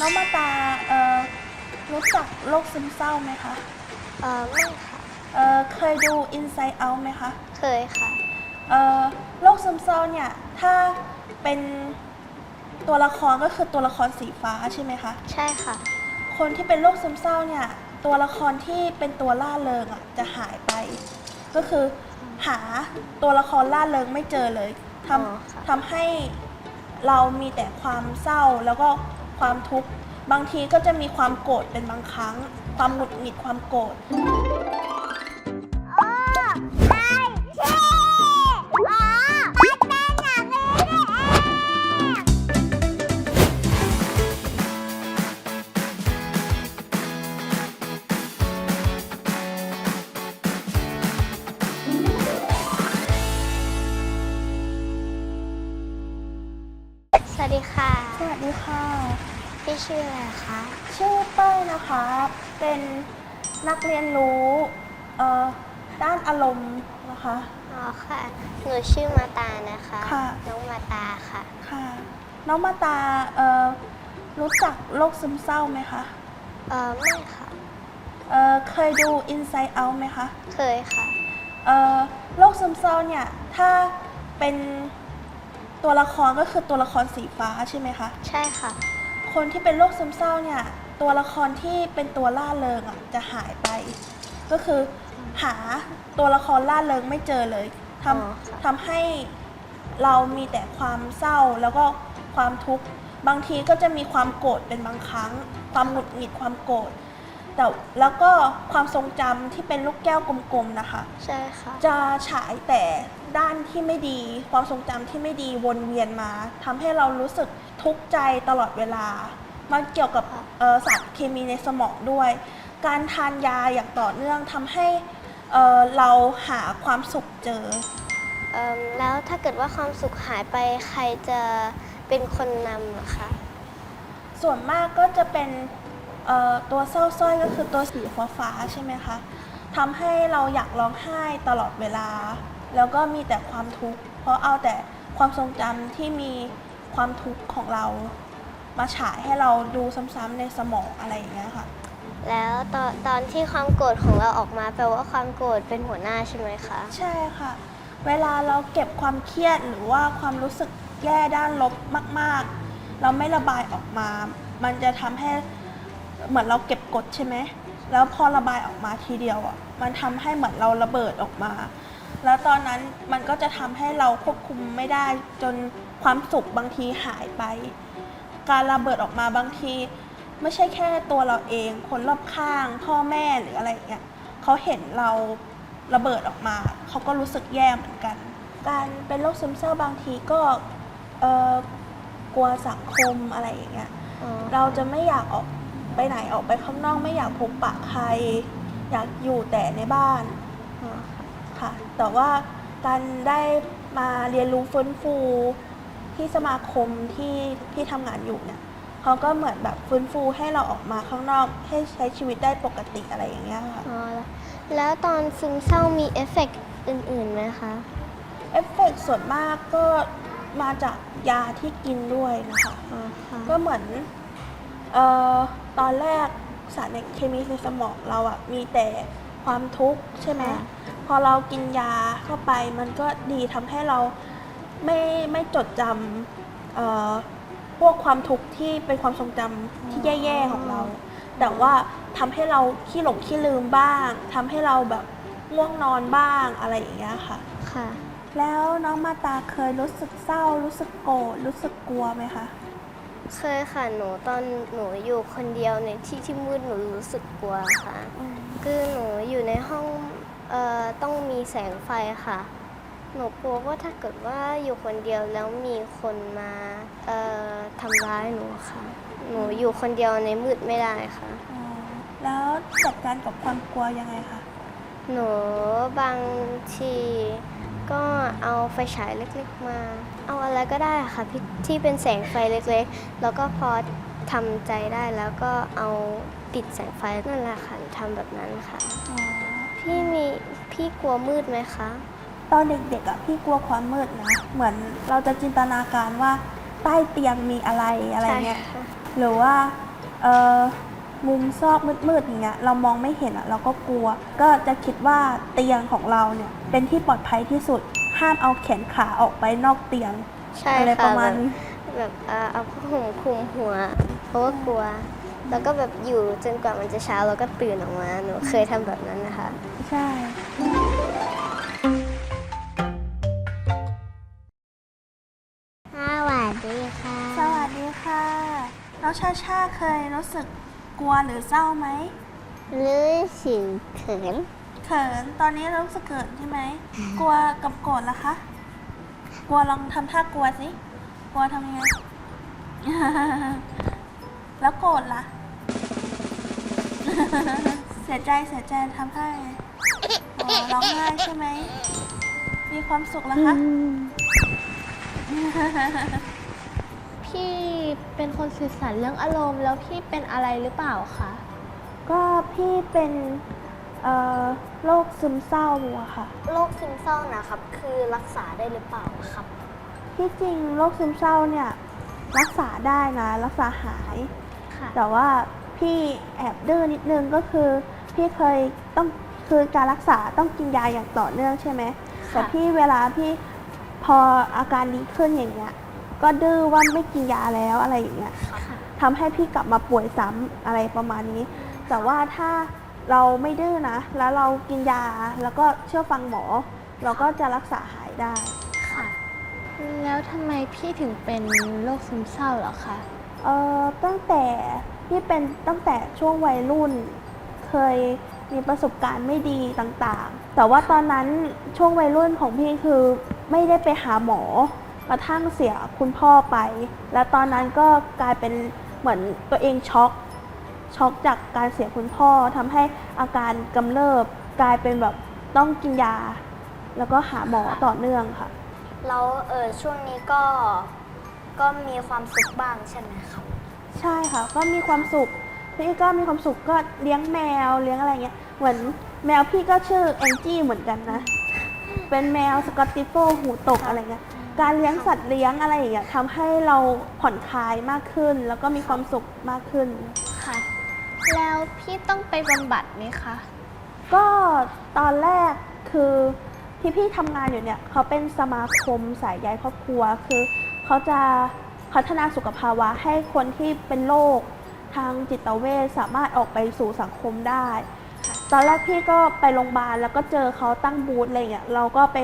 น้องมาตาเอ่อรู้จักโรคซึมเศร้าไหมคะเออไม่ค่ะ เอ่อเคยดู Inside Out ไหมคะเคยค่ะ เอ่อโรคซึมเศร้าเนี่ย ถ้าเป็นตัวละครก็คือตัวละครสีฟ้าใช่ไหมคะ ใช่ค่ะ คนที่เป็นโรคซึมเศร้าเนี่ย ตัวละครที่เป็นตัวล่าเริงอะจะหายไป ก็คือหาตัวละครล่าเริงไม่เจอเลยทอ๋อค่ะำทำให้เรามีแต่ความเศร้าแล้วก็ ความทุกข์ บางทีก็จะมีความโกรธเป็นบางครั้ง ความหงุดหงิดความโกรธ ชื่ออะไรคะ ชื่อเป้ยนะคะ เป็นนักเรียนรู้เอ่อด้านอารมณ์นะคะ อ๋อค่ะ หนูชื่อมาตานะคะ ค่ะ น้องมาตาค่ะ ค่ะ น้องมาตาเอ่อรู้จักโรคซึมเศร้าไหมคะเออไม่ค่ะ เอ่อเคยดู Inside Out ไหมคะเคยค่ะ เอ่อโรคซึมเศร้าเนี่ย ถ้าเป็นตัวละครก็คือตัวละครสีฟ้าใช่ไหมคะ ใช่ค่ะ คนที่เป็นโรคซึมเศร้าเนี่ย ตัวละครที่เป็นตัวล่าเริงอะจะหายไป ก็คือหาตัวละครล่าเริงไม่เจอเลยทอ๋อค่ะำทำให้เรามีแต่ความเศร้าแล้วก็ความทุกข์ บางทีก็จะมีความโกรธเป็นบางครั้ง ความหงุดหงิดความโกรธ แต่แล้วก็ความทรงจำที่เป็นลูกแก้วกลมๆนะคะ ใช่ค่ะ จะฉายแต่ด้านที่ไม่ดี ความทรงจำที่ไม่ดีวนเวียนมาทำให้เรารู้สึกทุกข์ใจตลอดเวลา มันเกี่ยวกับค่ะเอ่อสารเคมีในสมองด้วย การทานยาอย่างต่อเนื่องทำให้เอ่อเราหาความสุขเจอ เอิ่มแล้วถ้าเกิดว่าความสุขหายไปใครจะเป็นคนนำเหรอคะ ส่วนมากก็จะเป็น เอ่อตัวเศร้าสร้อยก็คือตัวสีฟ้าฟ้าๆใช่ไหมคะทำให้เราอยากร้องไห้ตลอดเวลา แล้วก็มีแต่ความทุกข์เพราะเอาแต่ความทรงจำที่มีความทุกข์ของเรา มาฉายให้เราดูซ้ำๆในสมองอะไรอย่างเงี้ยค่ะ แล้วตอนตอนที่ความโกรธของเราออกมาแปลว่าความโกรธเป็นหัวหน้าใช่ไหมคะ ใช่ค่ะ เวลาเราเก็บความเครียดหรือว่าความรู้สึกแย่ด้านลบมาก ๆ เราไม่ระบายออกมา มันจะทำให้ เหมือนเราเก็บกดใช่ไหม แล้วพอระบายออกมาทีเดียวอะ มันทำให้เหมือนเราระเบิดออกมา แล้วตอนนั้นมันก็จะทำให้เราควบคุมไม่ได้จนความสุขบางทีหายไป การระเบิดออกมาบางที ไม่ใช่แค่ตัวเราเอง คนรอบข้าง พ่อแม่หรืออะไรอย่างเงี้ยเขาเห็นเราระเบิดออกมา เขาก็รู้สึกแย่เหมือนกัน การเป็นโรคซึมเศร้าบางทีก็เอ่อกลัวสังคมอะไรอย่างเงี้ยอ๋อเราจะไม่อยากออก ไปไหนออกไปข้างนอกไม่อยากพบปะใคร อยากอยู่แต่ในบ้านอ๋อค่ะค่ะ แต่ว่าการได้มาเรียนรู้ฟื้นฟูที่สมาคมที่ที่ทำงานอยู่เนี่ยเขาก็เหมือนแบบฟื้นฟูให้เราออกมาข้างนอกให้ใช้ชีวิตได้ปกติอะไรอย่างเงี้ยค่ะอ๋อแล้วแล้วตอนซึมเศร้ามีเอฟเฟกต์อื่นๆไหมคะเอฟเฟกต์ส่วนมากก็มาจากยาที่กินด้วยนะคะอ๋อค่ะก็เหมือน เอ่อตอนแรกสารในเคมีในสมองเราอะมีแต่ความทุกข์ใช่ไหมค่ะพอเรากินยาเข้าไปมันก็ดีทำให้เราไม่ไม่จดจำเอ่อพวกความทุกข์ที่เป็นความทรงจำที่แย่ๆของเรา แต่ว่าทำให้เราขี้หลงขี้ลืมบ้างทำให้เราแบบง่วงนอนบ้างอะไรอย่างเงี้ยค่ะ ค่ะ แล้วน้องมาตาเคยรู้สึกเศร้า รู้สึกโกรธรู้สึกกลัวไหมคะ เคยค่ะหนูตอนหนูอยู่คนเดียวในที่ที่มืดหนูรู้สึกกลัวค่ะอืมคือหนูอยู่ในห้องเอ่อต้องมีแสงไฟค่ะ หนูกลัวว่าถ้าเกิดว่าอยู่คนเดียวแล้วมีคนมาเอ่อทำร้ายหนูค่ะ หนูอยู่คนเดียวในมืดไม่ได้ค่ะ อ๋อแล้วจัดการกับความกลัวยังไงคะ หนูบางที ก็เอาไฟฉายเล็กๆมา เอาอะไรก็ได้ค่ะที่ที่เป็นแสงไฟเล็กๆ แล้วก็พอทำใจได้แล้วก็เอาติดแสงไฟนั่นแหละค่ะทำแบบนั้นค่ะอ๋อพี่มีพี่กลัวมืดไหมคะ ตอนเด็กๆอะพี่กลัวความมืดนะเหมือนเราจะจินตนาการว่าใต้เตียงมีอะไรอะไรเงี้ยใช่ค่ะหรือว่าเอ่อ มุมซอกมืดๆอย่างเงี้ยเรามองไม่เห็นอะเราก็กลัว ก็จะคิดว่าเตียงของเราเนี่ยเป็นที่ปลอดภัยที่สุด ห้ามเอาแขนขาออกไปนอกเตียงใช่อะไรค่ะประมาณแบบนี้ แบบเอ่อเอาผ้าห่มคลุมหัว เพราะว่ากลัว แล้วก็แบบอยู่จนกว่ามันจะเช้าแล้วก็ตื่นออกมาหนูเคยทำแบบนั้นนะคะ ใช่ สวัสดีค่ะ สวัสดีค่ะ น้องชาชาเคยรู้สึก กลัวหรือเศร้าไหมรู้สึกเขินเขินตอนนี้รู้สึกเขินใช่ไหมกลัวกับโกรธล่ะคะ กลัวลองทำท่ากลัวสิกลัวทำยังไง แล้วโกรธล่ะ เสียใจเสียใจทำท่าไงอ๋อร้องไห้ใช่ไหมมีความสุขล่ะคะ พี่เป็นคนสื่อสารเรื่องอารมณ์ แล้วพี่เป็นอะไรหรือเปล่าคะก็พี่เป็นเอ่อโรคซึมเศร้าอะค่ะ โรคซึมเศร้านะครับ คือรักษาได้หรือเปล่าครับ ที่จริงโรคซึมเศร้าเนี่ยรักษาได้นะ รักษาหาย ค่ะ แต่ว่าพี่แอบดื้อนิดนึงก็คือ พี่เคยต้องคือการรักษาต้องกินยาอย่างต่อเนื่องใช่ไหมแต่พี่เวลาพี่พออาการดีขึ้นอย่างเงี้ย ก็ดื้อว่าไม่กินยาแล้วอะไรอย่างเงี้ยทำให้พี่กลับมาป่วยซ้ำอะไรประมาณนี้ แต่ว่าถ้าเราไม่ดื้อนะ แล้วเรากินยาแล้วก็เชื่อฟังหมอ เราก็จะรักษาหายได้ ค่ะ แล้วทำไมพี่ถึงเป็นโรคซึมเศร้าเหรอคะเอ่อตั้งแต่พี่เป็นตั้งแต่ช่วงวัยรุ่น เคยมีประสบการณ์ไม่ดีต่างๆ แต่ว่าตอนนั้นช่วงวัยรุ่นของพี่คือไม่ได้ไปหาหมอ กระทั่งเสียคุณพ่อไป แล้วตอนนั้นก็กลายเป็นเหมือนตัวเองช็อกช็อกจากการเสียคุณพ่อทำให้อาการกำเริบกลายเป็นแบบต้องกินยา แล้วก็หาหมอต่อเนื่องค่ะแล้วเออช่วงนี้ก็ก็มีความสุขบ้างใช่ไหมครับ ใช่ค่ะ ก็มีความสุข พี่ก็มีความสุขก็เลี้ยงแมวเลี้ยงอะไรเงี้ยเหมือนแมวพี่ก็ชื่อแองจี้เหมือนกันนะ เป็นแมวสกอตติโฟหูตกอะไรเงี้ย การเลี้ยงสัตว์เลี้ยงอะไรอย่างเงี้ยทำให้เราผ่อนคลายมากขึ้น แล้วก็มีความสุขมากขึ้น ค่ะ แล้วพี่ต้องไปบำบัดไหมคะ ก็ตอนแรกคือที่พี่ทำงานอยู่เนี่ยเขาเป็นสมาคมสายใยครอบครัว คือเขาจะพัฒนาสุขภาวะให้คนที่เป็นโรคทางจิตเวชสามารถออกไปสู่สังคมได้ ตอนแรกพี่ก็ไปโรงพยาบาลแล้วก็เจอเขาตั้งบูธอะไรเงี้ยเราก็ไป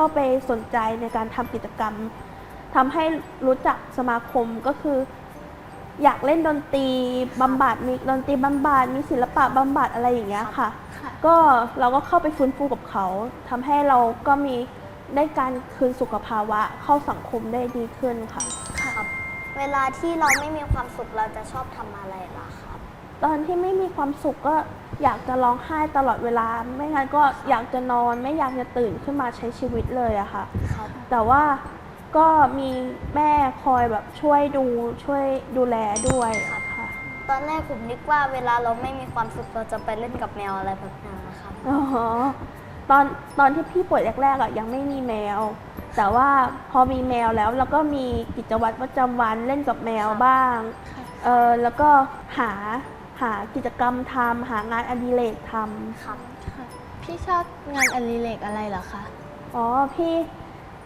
เข้าไปสนใจในการทำกิจกรรมทำให้รู้จักสมาคมก็คือ อยากเล่นดนตรีบำบัดมีดนตรีบำบัดมีศิลปะบำบัดอะไรอย่างเงี้ยค่ะ ค่ะ ก็เราก็เข้าไปฟื้นฟูกับเขาทำให้เราก็มีได้การคืนสุขภาวะเข้าสังคมได้ดีขึ้นค่ะ ครับ เวลาที่เราไม่มีความสุขเราจะชอบทำอะไรล่ะครับ ตอนที่ไม่มีความสุขก็ อยากจะร้องไห้ตลอดเวลา ไม่งั้นก็อยากจะนอน ไม่อยากจะตื่นขึ้นมาใช้ชีวิตเลยอะค่ะครับแต่ว่าก็มีแม่คอยแบบช่วยดูช่วยดูแลด้วยอะค่ะตอนแรกผมนึกว่าเวลาเราไม่มีความสุขเราจะไปเล่นกับแมวอะไรแบบนั้นนะครับอ๋อตอนตอนที่พี่ป่วยแรกๆอะยังไม่มีแมว แต่ว่าพอมีแมวแล้วเราก็มีกิจวัตรประจำวันเล่นกับแมวบ้างค่ะเออแล้วก็หา หากิจกรรมทำหางานอดิเรกทครับค่ะ พี่ชอบงานอดิเรกอะไรเหรอคะำอ๋อพี่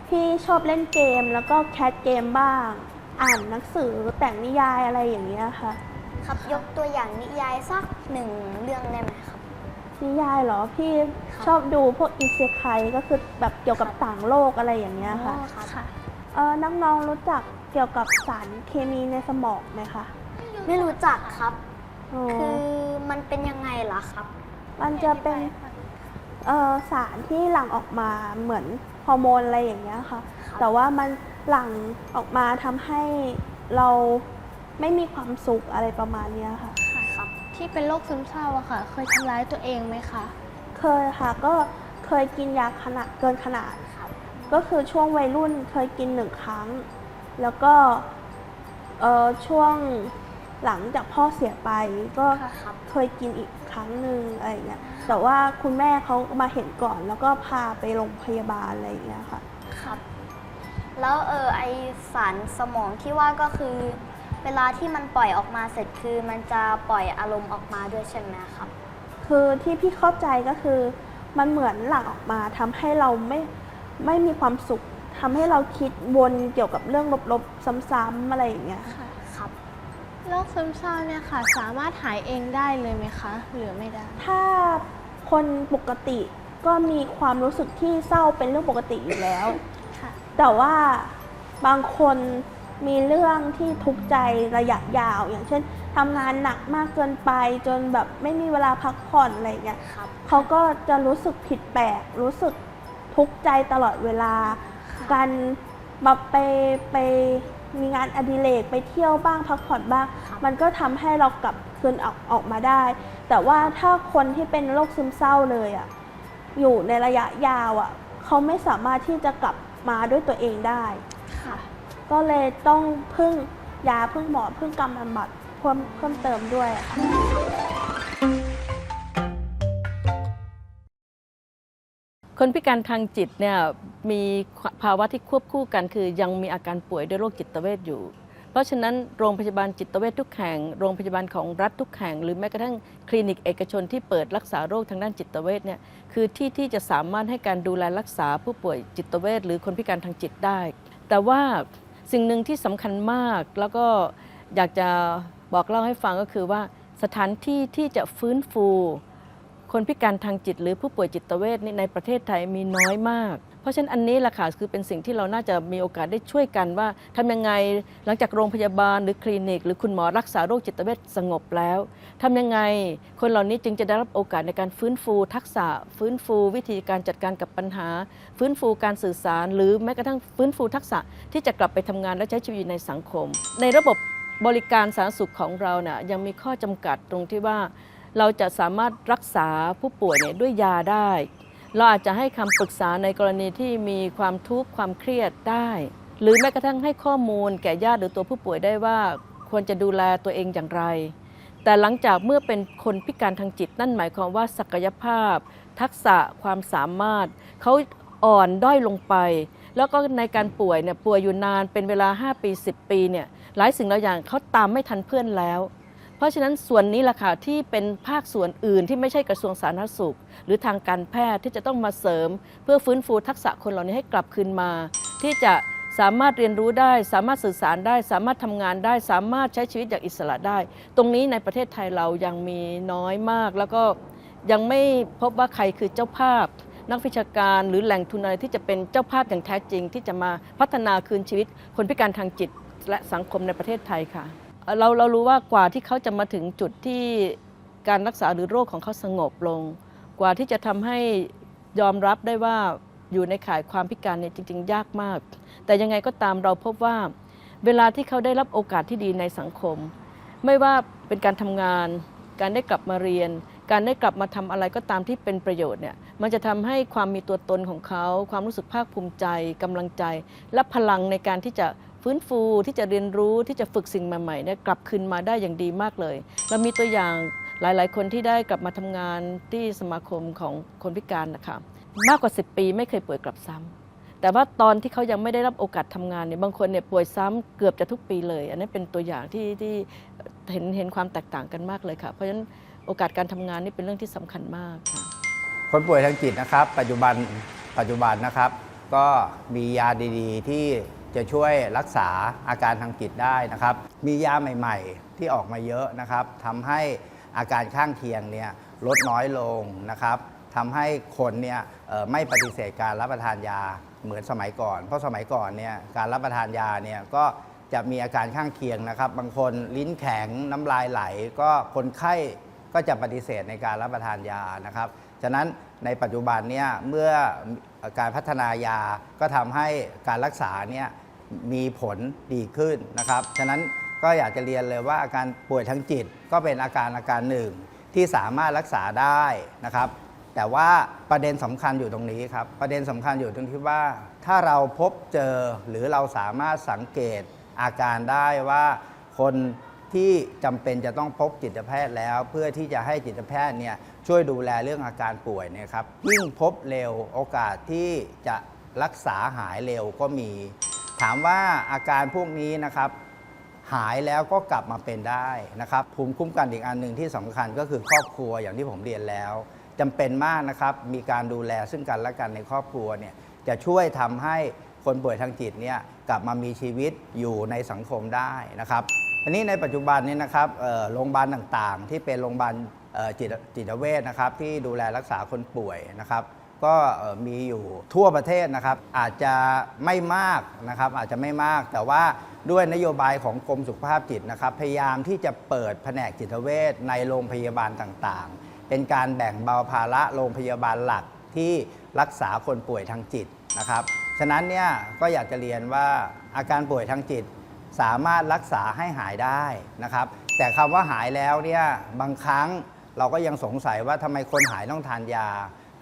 พี่ชอบเล่นเกมแล้วก็แคสเกมบ้าง อ่านหนังสือแต่งนิยายอะไรอย่างเงี้ยค่ะ ครับยกตัวอย่างนิยายสักหนึ่งเรื่องได้ไหมครับ นิยายเหรอพี่ครับชอบดูพวกอิเซไคก็คือแบบเกี่ยวกับต่างโลกอะไรอย่างเงี้ยค่ะอ๋อค่ะ เออน้องๆรู้จักเกี่ยวกับสารเคมีในสมองไหมคะ ไม่รู้จักครับอ๋อ คือมันเป็นยังไงล่ะครับ มันจะเป็นเออสารที่หลั่งออกมาเหมือนฮอร์โมนอะไรอย่างเงี้ยค่ะครับแต่ว่ามันหลั่งออกมาทำให้เราไม่มีความสุขอะไรประมาณเนี้ยค่ะครับ ที่เป็นโรคซึมเศร้าอะค่ะ เคยทำร้ายตัวเองไหมคะ เคยค่ะก็เคยกินยาขนาดเกินขนาด ครับ ก็คือช่วงวัยรุ่นเคยกินหนึ่งครั้ง แล้วก็เออช่วง หลังจากพ่อเสียไปก็ค่ะครับเคยกินอีกครั้งหนึ่งอะไรอย่างเงี้ยแต่ว่าคุณแม่เขามาเห็นก่อน แล้วก็พาไปโรงพยาบาลอะไรอย่างเงี้ยค่ะครับ แล้วเออไอสารสมองที่ว่าก็คือ เวลาที่มันปล่อยออกมาเสร็จคือ มันจะปล่อยอารมณ์ออกมาด้วยใช่ไหมครับ คือที่พี่เข้าใจก็คือ มันเหมือนหลั่งออกมาทำให้เราไม่ไม่มีความสุขทำให้เราคิดวนเกี่ยวกับเรื่องลบๆ ซ้ำๆอะไรอย่างเงี้ยค่ะครับ โรคซึมเศร้าเนี่ยค่ะ สามารถหายเองได้เลยไหมคะ หรือไม่ได้ ถ้าคนปกติก็มีความรู้สึกที่เศร้าเป็นเรื่องปกติอยู่แล้ว ค่ะ แต่ว่าบางคนมีเรื่องที่ทุกข์ใจระยะยาว อย่างเช่นทำงานหนักมากเกินไปจนแบบไม่มีเวลาพักผ่อนอะไรอย่างเงี้ยครับ เขาก็จะรู้สึกผิดแปลก รู้สึกทุกข์ใจตลอดเวลา การมาไปไป มีงานอดิเรกไปเที่ยวบ้างพักผ่อนบ้างครับมันก็ทำให้เรากลับคืนออกออกมาได้ แต่ว่าถ้าคนที่เป็นโรคซึมเศร้าเลยอะอยู่ในระยะยาวอะเขาไม่สามารถที่จะกลับมาด้วยตัวเองได้ค่ะ ก็เลยต้องพึ่งยาพึ่งหมอพึ่งกำบำบัดเพิ่มเพิ่มเติมด้วยค่ะ คนพิการทางจิตเนี่ยมีภาวะที่ควบคู่กัน คือยังมีอาการป่วยด้วยโรคจิตเวทอยู่ เพราะฉะนั้นโรงพยาบาลจิตเวชทุกแห่ง โรงพยาบาลของรัฐทุกแห่ง หรือแม้กระทั่งคลินิกเอกชนที่เปิดรักษาโรคทางด้านจิตเวชเนี่ยคือที่ที่จะสามารถให้การดูแลรักษาผู้ป่วยจิตเวชหรือคนพิการทางจิตได้ แต่ว่าสิ่งหนึ่งที่สำคัญมากแล้วก็อยากจะบอกเล่าให้ฟังก็คือว่าสถานที่ที่จะฟื้นฟู คนพิการทางจิตหรือผู้ป่วยจิตเวชนี่ในประเทศไทยมีน้อยมาก เพราะฉะนั้นอันนี้แหละค่ะคือเป็นสิ่งที่เราน่าจะมีโอกาสได้ช่วยกันว่าทำยังไงหลังจากโรงพยาบาลหรือคลินิก หรือคุณหมอรักษาโรคจิตเวชสงบแล้วทำยังไงคนเหล่านี้จึงจะได้รับโอกาสในการฟื้นฟู ทักษะฟื้นฟู วิธีการจัดการกับปัญหา ฟื้นฟูการสื่อสาร หรือแม้กระทั่งฟื้นฟูทักษะที่จะกลับไปทำงานและใช้ชีวิตในสังคม ในระบบบริการสาธารณสุขของเราเนี่ยยังมีข้อจำกัดตรงที่ว่า เราจะสามารถรักษาผู้ป่วยเนี่ยด้วยยาได้ เราอาจจะให้คำปรึกษาในกรณีที่มีความทุกข์ความเครียดได้ หรือแม้กระทั่งให้ข้อมูลแก่ญาติหรือตัวผู้ป่วยได้ว่าควรจะดูแลตัวเองอย่างไร แต่หลังจากเมื่อเป็นคนพิการทางจิตนั่นหมายความว่าศักยภาพ ทักษะความสามารถเขาอ่อนด้อยลงไป แล้วก็ในการป่วยเนี่ยป่วยอยู่นานเป็นเวลา 5 ปี 10 ปีเนี่ยหลายสิ่งหลายอย่างเขาตามไม่ทันเพื่อนแล้ว ราะฉะนั้นส่วนนี้แหละค่ะที่เป็นภาคส่วนอื่นที่ไม่ใช่กระทรวงสาธารณสุข หรือทางการแพทย์ที่จะต้องมาเสริม เพื่อฟื้นฟูทักษะคนเหล่านี้ให้กลับคืนมา ที่จะสามารถเรียนรู้ได้ สามารถสื่อสารได้ สามารถทำงานได้ สามารถใช้ชีวิตอย่างอิสระได้ ตรงนี้ในประเทศไทยเรายังมีน้อยมาก แล้วก็ยังไม่พบว่าใครคือเจ้าภาพ นักวิชาการหรือแหล่งทุนอะไรที่จะเป็นเจ้าภาพอย่างแท้จริง ที่จะมาพัฒนาคืนชีวิต คนพิการทางจิตและสังคมในประเทศไทยค่ะ เราเรารู้ว่ากว่าที่เขาจะมาถึงจุดที่การรักษาหรือโรคของเขาสงบลง กว่าที่จะทำให้ยอมรับได้ว่าอยู่ในข่ายความพิการเนี่ยจริง ๆ ยากมาก แต่ยังไงก็ตามเราพบว่า เวลาที่เขาได้รับโอกาสที่ดีในสังคม ไม่ว่าเป็นการทำงาน การได้กลับมาเรียน การได้กลับมาทำอะไรก็ตามที่เป็นประโยชน์เนี่ยมันจะทำให้ความมีตัวตนของเขา ความรู้สึกภาคภูมิใจกำลังใจ และพลังในการที่จะ ฟื้นฟูที่จะเรียนรู้ที่จะฝึกสิ่งใหม่ๆเนี่ยกลับคืนมาได้อย่างดีมากเลย เรามีตัวอย่างหลายๆ คนที่ได้กลับมาทำงานที่สมาคมของคนพิการนะคะมากกว่า 10 ปีไม่เคยป่วยกลับซ้ำแต่ว่าตอนที่เขายังไม่ได้รับโอกาสทำงานเนี่ยบางคนเนี่ยป่วยซ้ำเกือบจะทุกปีเลย อันนี้เป็นตัวอย่างที่ที่เห็นเห็นความแตกต่างกันมากเลยค่ะ เพราะฉะนั้นโอกาสการทำงานนี่เป็นเรื่องที่สำคัญมากค่ะคนป่วยทางจิตนะครับ ปัจจุบันปัจจุบันนะครับ ก็มียาดี ๆ ที่ จะช่วยรักษาอาการทางจิตได้นะครับ มียาใหม่ๆ ที่ออกมาเยอะนะครับทำให้อาการข้างเคียงเนี่ยลดน้อยลงนะครับทำให้คนเนี่ยไม่ปฏิเสธการรับประทานยาเหมือนสมัยก่อน เพราะสมัยก่อนเนี่ยการรับประทานยาเนี่ยก็จะมีอาการข้างเคียงนะครับ บางคนลิ้นแข็งน้ำลายไหล ก็คนไข้ก็จะปฏิเสธในการรับประทานยานะครับ ฉะนั้นในปัจจุบันเนี่ยเมื่อการพัฒนายาก็ทำให้การรักษาเนี่ย มีผลดีขึ้นนะครับ ฉะนั้นก็อยากจะเรียนเลยว่าอาการป่วยทางจิตก็เป็นอาการอาการหนึ่งที่สามารถรักษาได้นะครับ แต่ว่าประเด็นสำคัญอยู่ตรงนี้ครับ ประเด็นสำคัญอยู่ตรงที่ว่า ถ้าเราพบเจอหรือเราสามารถสังเกตอาการได้ว่าคนที่จำเป็นจะต้องพบจิตแพทย์แล้ว เพื่อที่จะให้จิตแพทย์เนี่ยช่วยดูแลเรื่องอาการป่วยเนี่ยครับยิ่งพบเร็วโอกาสที่จะรักษาหายเร็วก็มี ถามว่าอาการพวกนี้นะครับหายแล้วก็กลับมาเป็นได้นะครับภูมิคุ้มกันอีกอันหนึ่งที่สำคัญก็คือครอบครัวอย่างที่ผมเรียนแล้วจำเป็นมากนะครับมีการดูแลซึ่งกันและกันในครอบครัวเนี่ยจะช่วยทำให้คนป่วยทางจิตเนี่ยกลับมามีชีวิตอยู่ในสังคมได้นะครับอันนี้ในปัจจุบันนี้นะครับโรงพยาบาลต่างๆ ที่เป็นโรงพยาบาลจิตเวชนะครับที่ดูแลรักษาคนป่วยนะครับ ก็มีอยู่ทั่วประเทศนะครับ อาจจะไม่มากนะครับ อาจจะไม่มาก แต่ว่าด้วยนโยบายของกรมสุขภาพจิตนะครับ พยายามที่จะเปิดแผนกจิตเวชในโรงพยาบาลต่างๆ เป็นการแบ่งเบาภาระโรงพยาบาลหลักที่รักษาคนป่วยทางจิตนะครับ ฉะนั้นเนี่ยก็อยากจะเรียนว่าอาการป่วยทางจิตสามารถรักษาให้หายได้นะครับ แต่คำว่าหายแล้วเนี่ยบางครั้งเราก็ยังสงสัยว่าทำไมคนหายต้องทานยา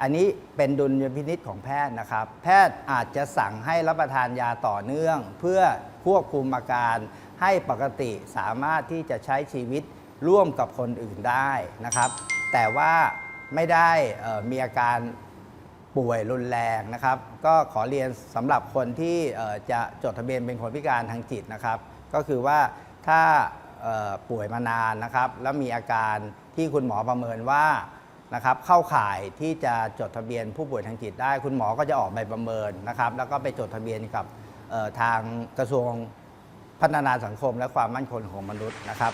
อันนี้เป็นดุลยพินิษของแพทย์นะครับ แพทย์อาจจะสั่งให้รับประทานยาต่อเนื่อง เพื่อควบคุมอาการให้ปกติสามารถที่จะใช้ชีวิตร่วมกับคนอื่นได้นะครับ แต่ว่าไม่ได้มีอาการป่วยรุนแรงนะครับ ก็ขอเรียนสำหรับคนที่จะจดทะเบียนเป็นคนพิการทางจิตนะครับ ก็คือว่าถ้าป่วยมานานนะครับ แล้วมีอาการที่คุณหมอประเมินว่า นะครับเข้าข่ายที่จะจดทะเบียนผู้ป่วยทางจิตได้ คุณหมอก็จะออกใบประเมินนะครับแล้วก็ไปจดทะเบียนกับทางกระทรวงพัฒนาสังคมและความมั่นคงของมนุษย์นะครับ